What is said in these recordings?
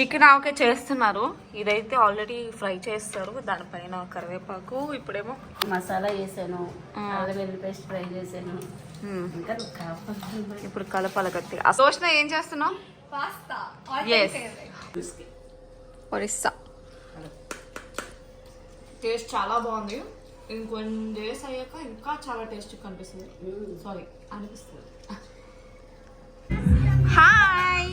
Chicken ఆవకాయ చేస్తున్నారు. ఇదైతే already fry చేస్తారు. దానిపైన కరివేపాకు ఇప్పుడేమో మసాలా వెల్లుల్లి పేస్ట్ ఫ్రై చేసాను. ఇంకా ఇప్పుడు కలపాల గట్టిగా. సోషణ ఏం చేస్తున్నావు? పాస్తా. ఒరిస్సా. టేస్ట్ చాలా బాగుంది. ఇంకొన్ని డేస్ అయ్యాక ఇంకా చాలా టేస్ట్ కనిపిస్తుంది. సారీ అనిపిస్తుంది. హాయ్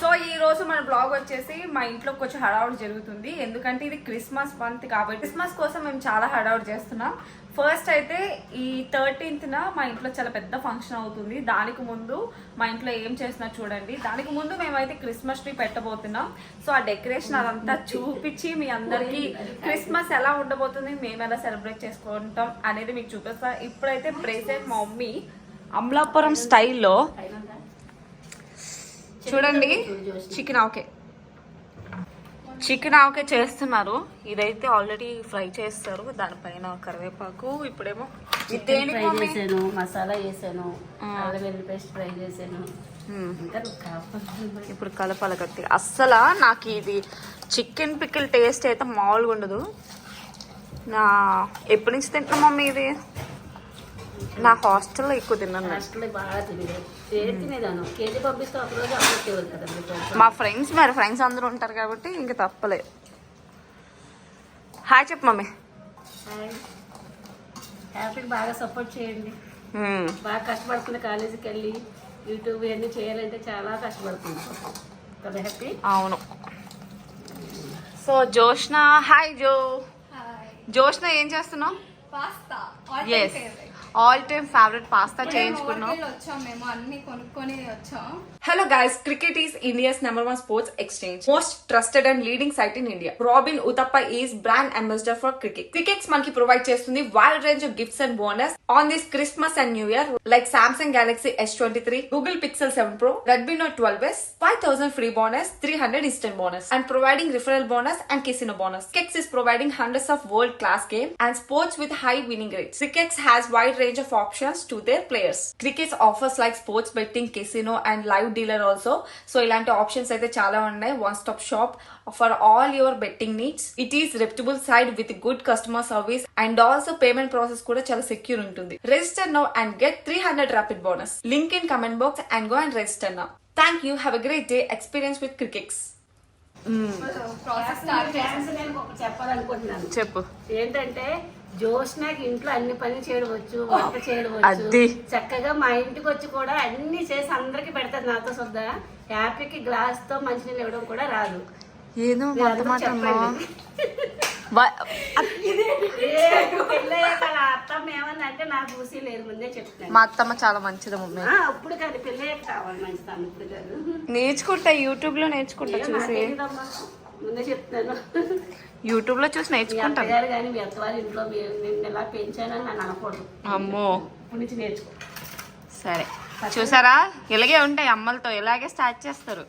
సో ఈ రోజు మన బ్లాగ్ వచ్చేసి మా ఇంట్లో కొంచెం హడావుడి జరుగుతుంది. ఎందుకంటే ఇది క్రిస్మస్ మంత్ కాబట్టి క్రిస్మస్ కోసం మేము చాలా హడావుడి చేస్తున్నాం. ఫస్ట్ అయితే ఈ థర్టీన్త్న మా ఇంట్లో చాలా పెద్ద ఫంక్షన్ అవుతుంది. దానికి ముందు మా ఇంట్లో ఏం చేస్తున్నా చూడండి. దానికి ముందు మేమైతే క్రిస్మస్ ట్రీ పెట్టబోతున్నాం. సో ఆ డెకరేషన్ అదంతా చూపించి మీ అందరికీ క్రిస్మస్ ఎలా ఉండబోతుంది మేము ఎలా సెలబ్రేట్ చేసుకుంటాం అనేది మీకు చూపిస్తాం. ఇప్పుడైతే ప్రెసెంట్ మా మమ్మీ అమలాపురం స్టైల్లో చూడండి. చికెన్ ఆవకే చికెన్ ఆవకే చేస్తున్నారు. ఇదైతే ఆల్రెడీ ఫ్రై చేస్తారు. దానిపైన కరివేపాకు ఇప్పుడేమో? చేసాను మసాలా వేసాను. అల్లం పేస్ట్ ఫ్రై కావాలి ఇప్పుడు కలపాల గట్టిగా. అస్సలు నాకు ఇది చికెన్ పికిల్ టేస్ట్ అయితే మామూలుగా ఉండదు. నా ఎప్పటి నుంచి తింటున్నా మమ్మీ ఇది? నా హాస్టల్లో ఎక్కువ తిన్నాను. నేను. హాస్టల్లో బాగా తినేది ఏది తినేదాను? కేజీ పంపిస్తే ఒక రోజు మీకు మా ఫ్రెండ్స్ మరి ఫ్రెండ్స్ అందరూ ఉంటారు కాబట్టి ఇంక తప్పలేదు హాయ్ చెప్పు మమ్మీ. హాయ్. హ్యాపీకి బాగా సపోర్ట్ చేయండి. బాగా కష్టపడుతుంది కాలేజీకి వెళ్ళి యూట్యూబ్ ఇవన్నీ చేయాలంటే చాలా కష్టపడుతుంది. కదా హ్యాపీ? అవును. So Joshna hi Jo. Joshna ఏం చేస్తున్నావు? Pasta. Yes all time favourite pasta చేయించుకున్నాం వచ్చాం మేము అన్ని కొనుక్కొని వచ్చాం. Hello guys cricket is India's number one sports exchange most trusted and leading site in India Robin Uthappa is brand ambassador for cricket Crickets మనకి provide చేస్తుంది wide range of gifts and bonus on this Christmas and new year like Samsung Galaxy S twenty three Google Pixel seven pro Redmi Note twelve S five thousand free bonus three hundred instant bonus and providing referral bonus and casino bonus Kicks is providing hundreds of world class game and sports with high winning rates. Cricket has wide range of options to their players. Cricket offers like sports betting, casino and live dealer also. So ఇలాంటి options అయితే చాలా ఉన్నాయి. One stop shop for all your betting needs it is reputable site with good customer service and also payment process కూడా చాలా secure ఉంటుంది. Register now and get three hundred rapid bonus link in comment box and go and register now thank you have a great day experience with Crickets process start చేసాం chance నేను ఒకటి చెప్పాలనుకుంటున్నాను. చెప్పు. ఏంటంటే జోష్నాకి ఇంట్లో అన్ని పనులు చేయడం వచ్చు వంట చేయడం వచ్చు అద్ది. చక్కగా మా ఇంటికి వచ్చి కూడా అన్ని చేసి అందరికి పెడతారు నాతో సొద్దా హ్యాపీకి గ్లాస్తో మంచినీళ్ళు ఇవ్వడం కూడా రాదు. ఏదో నాకు ఊసి లేదు ముందే చెప్తాను మా అత్తమ్మ చాలా మంచిది మమ్మీ. ఆ, అప్పుడు కాదు పెళ్ళయ్యాక కావాలి మంచిదాన్ని ఇప్పుడు కాదు. నేర్చుకుంటా యూట్యూబ్లో నేర్చుకుంటా చూసి. ముందే చెప్తాను. యూట్యూబ్లో చూసి నేర్చుకుంటాను. అత్తగారు కానీ మీ అత్తవారి ఇంట్లో నిన్ను ఎలా పెంచానని నన్ను అనకూడదు. అమ్మో. నుంచి నేర్చుకో. సరే. చూసారా? ఇలాగే ఉంటాయి అమ్మలతో. ఇలాగే స్టార్ట్ చేస్తారు.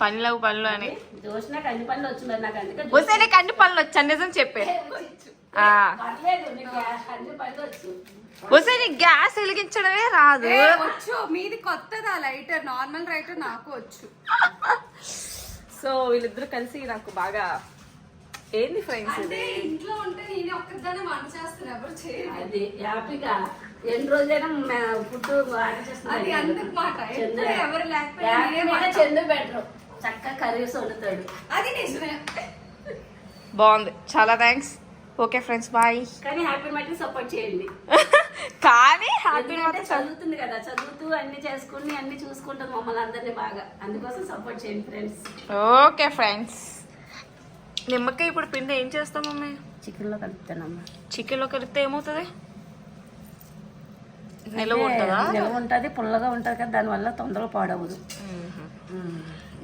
పనులు పనులు అని. దోశ నాకు అన్ని పనులు వచ్చు మరి నాకు అందుకే వస్తే నీకు అన్ని పనులు వచ్చా నిజం చెప్పే. ఆ. పర్లేదు నీకు అన్ని పనులు వచ్చు. వస్తే నీకు గ్యాస్ వెలిగించడమే రాదు. వచ్చు. మీది కొత్తదా లైటర్. నార్మల్ రైటర్ నాకు వచ్చు. సో వీళ్ళిద్దరు కలిసి నాకు బాగా ఏంది ఫ్రెండ్స్ అంటే ఇది? ఇంట్లో ఉంటే నేను ఒక్కదానే వంట చేస్తాను ఎవరు చేయరు. అది హ్యాపీగా ఎన్ని రోజులైనా ఫుడ్ ఆర్డర్ అది అందుకు మాట ఎవరు వంట. చందు బెటర్ చక్కగా కర్రీస్ వండుతాడు. అది నిజమే. బాగుంది. చాలా థ్యాంక్స్ ఓకే ఫ్రెండ్స్ బాయ్. కానీ హ్యాపీ మట్టి సపోర్ట్ చేయండి. కానీ హ్యాపీ ఎందుకంటే చదువుతుంది కదా చదువుతూ అన్ని చేసుకుని అన్ని చూసుకుంటుంది మమ్మల్ని అందరినీ బాగా. అందుకోసం సపోర్ట్ చేయండి ఫ్రెండ్స్. Okay friends. నిమ్మకాయ ఇప్పుడు పిండి ఏం చేస్తాం మమ్మీ? చికెన్లో కలుపుతానమ్మా. చికెన్లో కలిపితే ఏమవుతుంది? నిలవ ఉంటుందా? నిల్వ ఉంటుంది పుల్లగా ఉంటుంది కదా దానివల్ల తొందరగా పాడవదు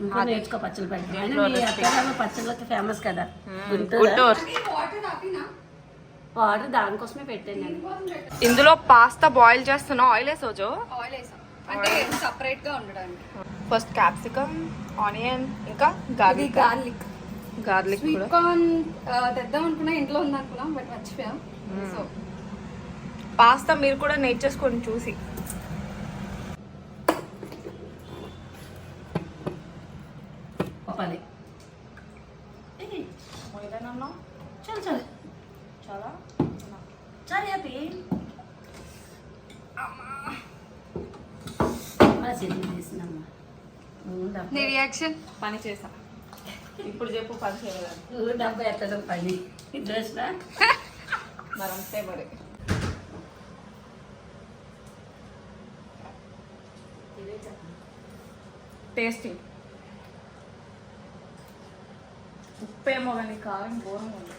ఇంకా నేర్చుకో పచ్చళ్ళు పెట్టడం పచ్చళ్ళకి ఫేమస్ కదా. వాటర్ దానికోసమే పెట్టాను నేను. ఇందులో పాస్తా బాయిల్ చేస్తున్నా. ఆయిల్ వేసోజు ఆయిల్ వేసాం. అంటే సపరేట్గా ఉండడానికి. ఫస్ట్ క్యాప్సికమ్ ఆనియన్ ఇంకా garlic garlic garlic sweet corn తెద్దాం అనుకున్నా ఇంట్లో ఉంది అనుకున్నాం బట్ మర్చిపోయాం సో పాస్తా మీరు కూడా నేర్చేసుకోండి చూసి పప్పాలి చాలు చాలు చాలా చాలు హ్యాపీ అలా చేతులు తీసినమ్మా నువ్వు నీ డబ్బా రియాక్షన్ పని చేసా ఇప్పుడు చెప్పు పని చేయలేదు? నువ్వు డబ్బా ఎత్తడం పని. మరి అంతే మరి టేస్టింగ్ ఉప్పేమో కానీ కారం ఘోరంగా ఉంది.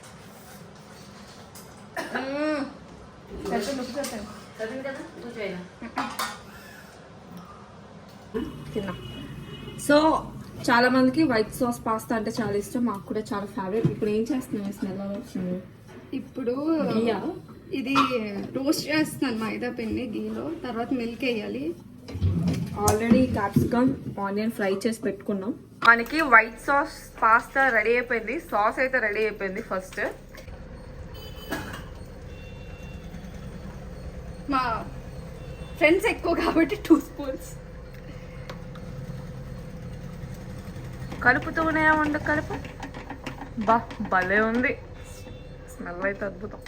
సో చాలా మందికి వైట్ సాస్ పాస్తా అంటే చాలా ఇష్టం. మాకు కూడా చాలా ఫేవరెట్ ఇప్పుడు ఏం చేస్తున్నాం స్మెల్ వస్తుంది. ఇప్పుడు? ఇది రోస్ట్ చేస్తున్నాను మైదా పిండి గీలో తర్వాత మిల్క్ వేయాలి. ఆల్రెడీ క్యాప్సికమ్ ఆనియన్ ఫ్రై చేసి పెట్టుకున్నాం. మనకి వైట్ సాస్ పాస్తా రెడీ అయిపోయింది. సాస్ అయితే రెడీ అయిపోయింది ఫస్ట్. మా ఫ్రెండ్స్ ఎక్కువ కాబట్టి టూ స్పూన్స్ కలుపుతూనే ఉండు కలుపు. బా భలే ఉంది. స్మెల్ అయితే అద్భుతం.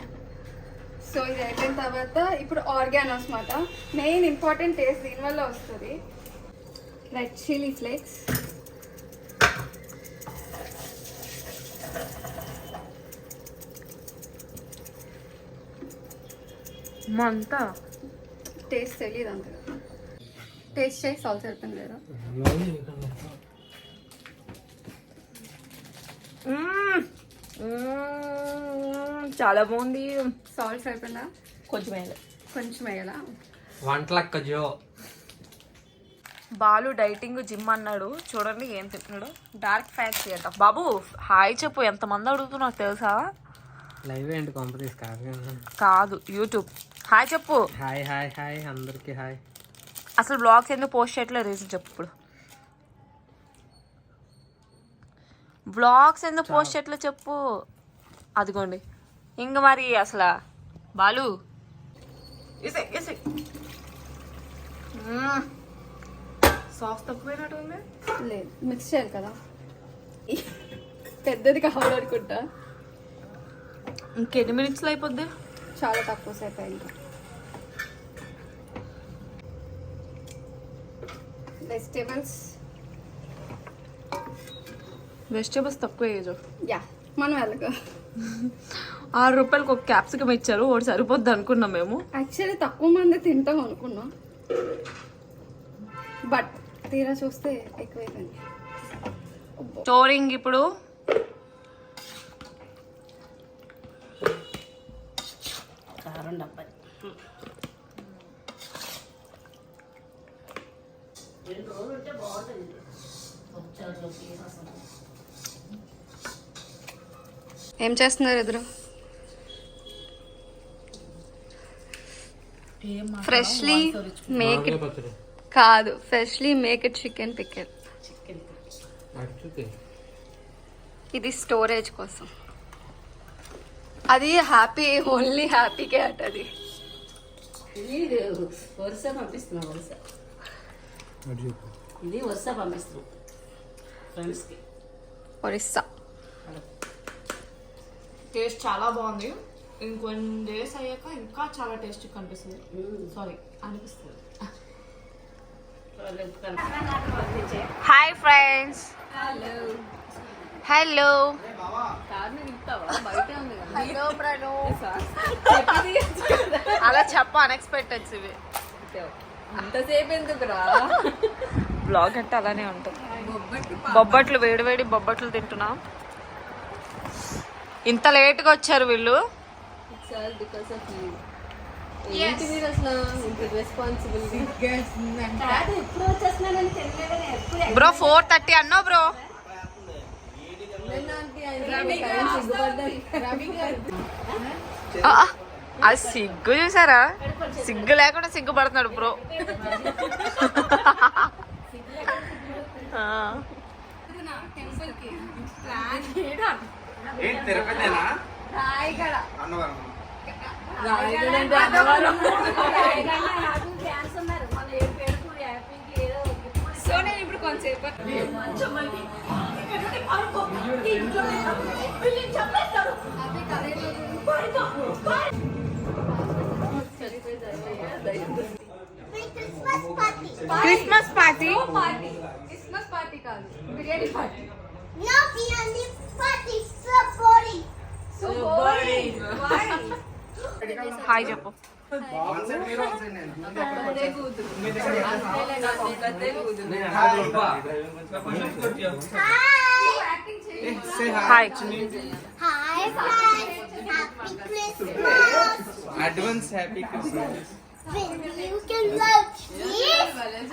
సో ఇది అయిపోయిన తర్వాత ఇప్పుడు ఆర్గానోస్ మాట. మెయిన్ ఇంపార్టెంట్ టేస్ట్ దీనివల్ల వస్తుంది. Red chilli flakes. అంతా టేస్ట్ తెలియదు అంతగా. టేస్ట్ చేసి సాల్ట్ సరిపోయింది లేదా చాలా బాగుంది. సాల్ట్ సరిపోయిందా? కొంచెం వేయాలి. కొంచెం వేయాలా? వంటలక్క జో. బాలు డైటింగ్ జిమ్ అన్నాడు. చూడండి ఏం తింటున్నాడు. డార్క్ ఫ్యాన్సీ అంట. బాబు హాయ్ చెప్పు. ఎంతమంది అడుగుతున్నావు తెలుసా? లైవ్ ఏంటి కాంపిటీస్ కాదు కాదు యూట్యూబ్. హాయ్ చెప్పు. Hi hi hi. అందరికి హాయ్. అసలు బ్లాగ్స్ ఎందుకు పోస్ట్ చేయట్లేదు? రీజన్ చెప్పు ఇప్పుడు. బ్లాగ్స్ ఎందుకు పోస్ట్ చేయట్లేదు చెప్పు. అదిగోండి. ఇంక మరి అసలు బాలు. ఇసే ఇసే. సాస్ తక్కువైనట్టు ఉంది. లేదు మిక్స్ చేయాలి కదా. పెద్దది కావాలనుకుంటా ఇంకెన్ని మినిట్స్లో అయిపోద్ది? చాలా తక్కువ సేపు అయింది. వెజిటేబుల్స్ వెజిటేబుల్స్ తక్కువ ఏజో యా మనం వెళ్ళగా ఆరు రూపాయలకి ఒక క్యాప్సికమ్ ఇచ్చారు ఒకటి సరిపోద్ది అనుకున్నాం మేము. యాక్చువల్లీ తక్కువ మంది తింటాం అనుకున్నాం. బట్ తీరా చూస్తే ఎక్కువైపోయింది. స్టోరింగ్ ఇప్పుడు. కారం డబ్బా. రెండు రోజులు ఉంటే బాగుంటుంది. వచ్చారు అసలు ఏం చేస్తున్నారు ఎదురు ఫ్రెష్లీ మేక్ ఇట్ కాదు freshly make it chicken pickle ఇది స్టోరేజ్ కోసం. అది హ్యాపీ ఓన్లీ హ్యాపీకే అట అది. ఇది వరుస పంపిస్తున్నాం వరుస. ఇది వరుస పంపిస్తున్నాం. ఫ్రెండ్స్కి ఒరిస్సా టేస్ట్ చాలా బాగుంది. ఇంకొన్ని డేస్ అయ్యాక ఇంకా చాలా టేస్ట్ కనిపిస్తుంది. సారీ అనిపిస్తుంది. Hi friends hello hello Pranu అలా చెప్ప అన్ఎక్స్పెక్టెడ్ ఇవి. అంతసేపు ఎందుకురా? బ్లాగ్ అంటే అలానే ఉంటుంది. బొబ్బట్లు వేడి వేడి బొబ్బట్లు తింటున్నాం. ఇంత లేట్గా వచ్చారు వీళ్ళు? ఏంటి మీరు అసలు రెస్పాన్సిబిలిటీ ఎప్పుడు వచ్చేస్తున్నానని బ్రో ఫోర్ థర్టీ అన్నావు బ్రో? ఆ, ఆ, అది సిగ్గు చూసారా? సిగ్గు లేకుండా సిగ్గు పడుతున్నాడు బ్రో టెంపుల్కి ఏంటి తిరుపతినా రాయగడ అన్నవరం ఫ్యాన్స్ ఉన్నారు మన ఏ పేరుకు హ్యాపీకి ఏదో gift సో నేను ఇప్పుడు కొంతసేపు అవి కదే Christmas party. Christmas party party Christmas party కాదు biryani party No piano party. So boring. So boring hi చెప్పు వన్ సైడ్ మీరు వన్ సైడ్ నేను అదే కూతురు నేను హాయ్ రూపా. Hi. యాక్టింగ్ చేయి Say hi. Hi Hi, friends. Happy Christmas. Advance happy Christmas When you can love this.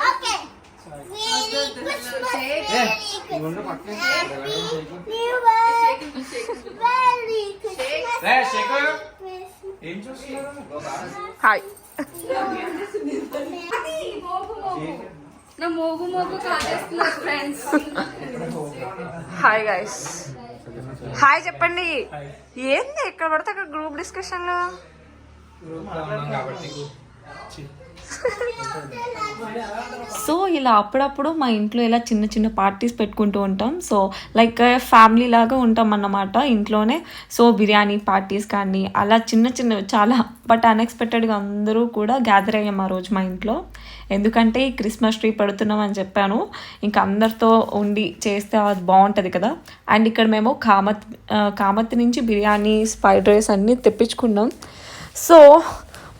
Okay. Hi. నా మోగు మోగు ఫ్రెండ్స్ హాయ్ గైస్ హాయ్ చెప్పండి. ఏంది? ఎక్కడ పడితే అక్కడ గ్రూప్ డిస్కషన్లు సో ఇలా అప్పుడప్పుడు మా ఇంట్లో ఇలా చిన్న చిన్న పార్టీస్ పెట్టుకుంటూ ఉంటాం. సో లైక్ ఫ్యామిలీ లాగా ఉంటాం అన్నమాట ఇంట్లోనే. సో బిర్యానీ పార్టీస్ కానీ అలా చిన్న చిన్న చాలా బట్ అన్ఎక్స్పెక్టెడ్గా అందరూ కూడా గ్యాదర్ అయ్యాం ఆ రోజు మా ఇంట్లో. ఎందుకంటే ఈ క్రిస్మస్ ట్రీ పెడుతున్నాం అని చెప్పాను. ఇంకా అందరితో ఉండి చేస్తే అది బాగుంటుంది కదా. అండ్ ఇక్కడ మేము కామత్ కామత్ నుంచి బిర్యానీ ఫ్రైడ్ రైస్ అన్నీ తెప్పించుకున్నాం. సో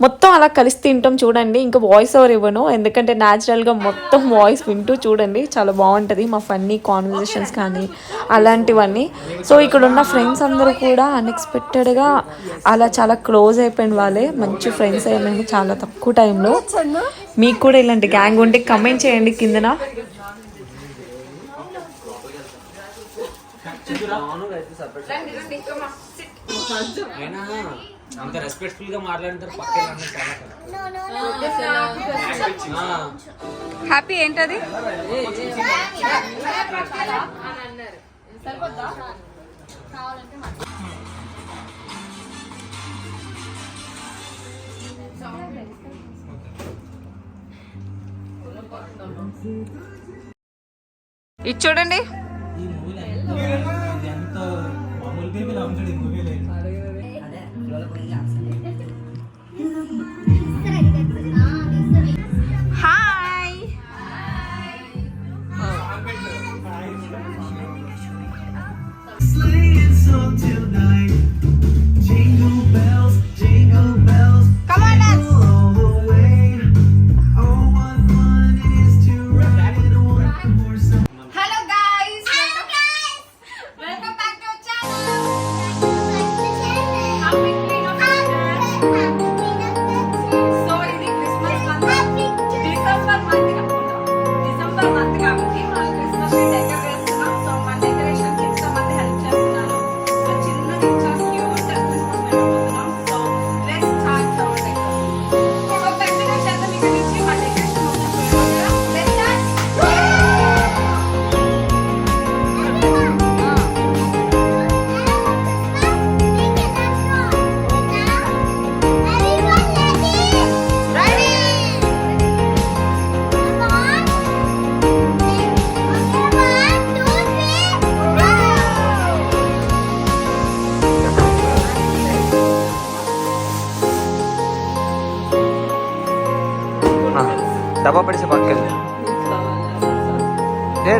మొత్తం అలా కలిసి తింటాం చూడండి. ఇంకా వాయిస్ ఓవర్ ఇవ్వను. ఎందుకంటే న్యాచురల్గా మొత్తం వాయిస్ వింటూ చూడండి. చాలా బాగుంటుంది మా ఫన్నీ కాన్వర్జేషన్స్ కానీ అలాంటివన్నీ. సో ఇక్కడ ఉన్న ఫ్రెండ్స్ అందరూ కూడా అన్ఎక్స్పెక్టెడ్గా అలా చాలా క్లోజ్ అయిపోయిన వాళ్ళే. మంచి ఫ్రెండ్స్ అయ్యాము చాలా తక్కువ టైంలో మీకు కూడా ఇలాంటి గ్యాంగ్ ఉంటే కమెంట్ చేయండి కిందన. అయినా అంత రెస్పెక్ట్ఫుల్గా మాట్లాడిన పక్కన. హ్యాపీ ఏంటది? ఇది చూడండి.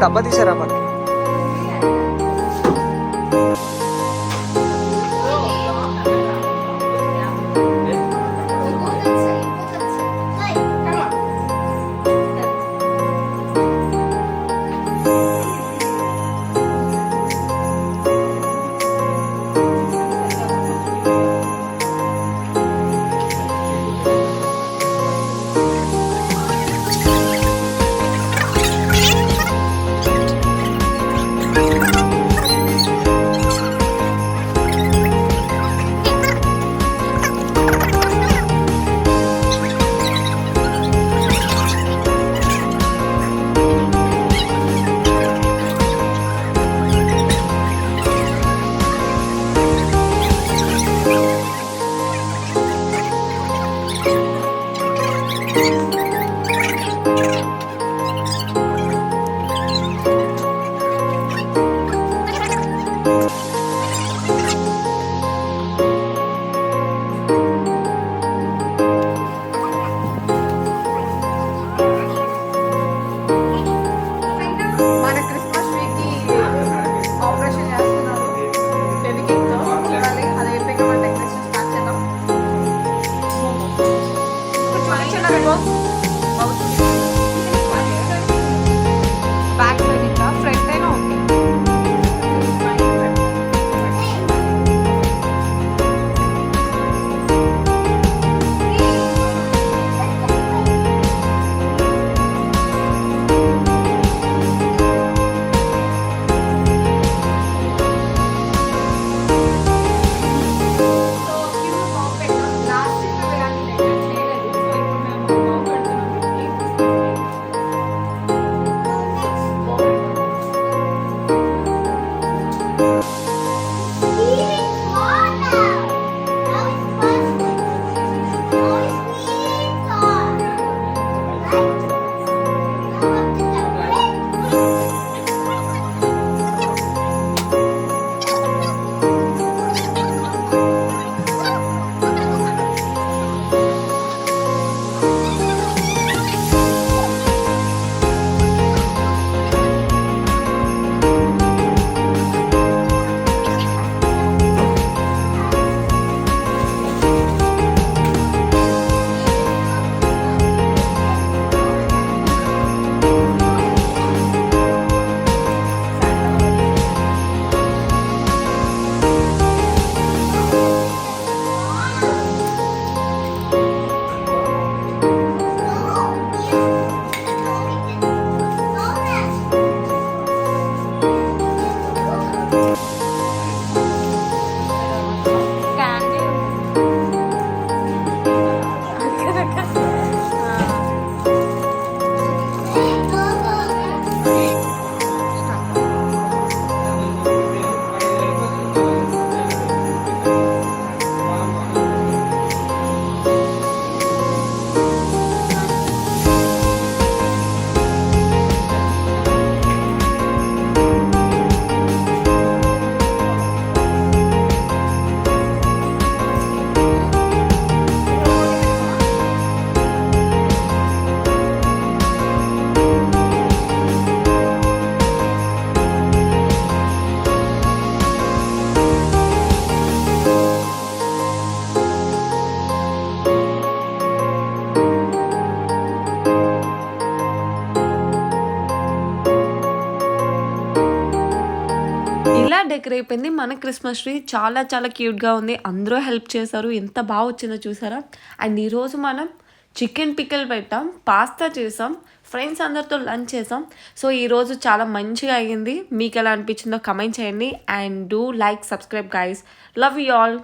డబ్బా తీసారా ఇలా అయిపోయింది. మన క్రిస్మస్ ట్రీ చాలా చాలా క్యూట్గా ఉంది. అందరూ హెల్ప్ చేశారు. ఎంత బాగా వచ్చిందో చూసారా? అండ్ ఈరోజు మనం చికెన్ పిక్కల్ పెట్టాం పాస్తా చేసాం ఫ్రెండ్స్ అందరితో లంచ్ చేసాం. సో ఈరోజు చాలా మంచిగా అయ్యింది. మీకు ఎలా అనిపించిందో కమెంట్ చేయండి. And do like subscribe guys love you all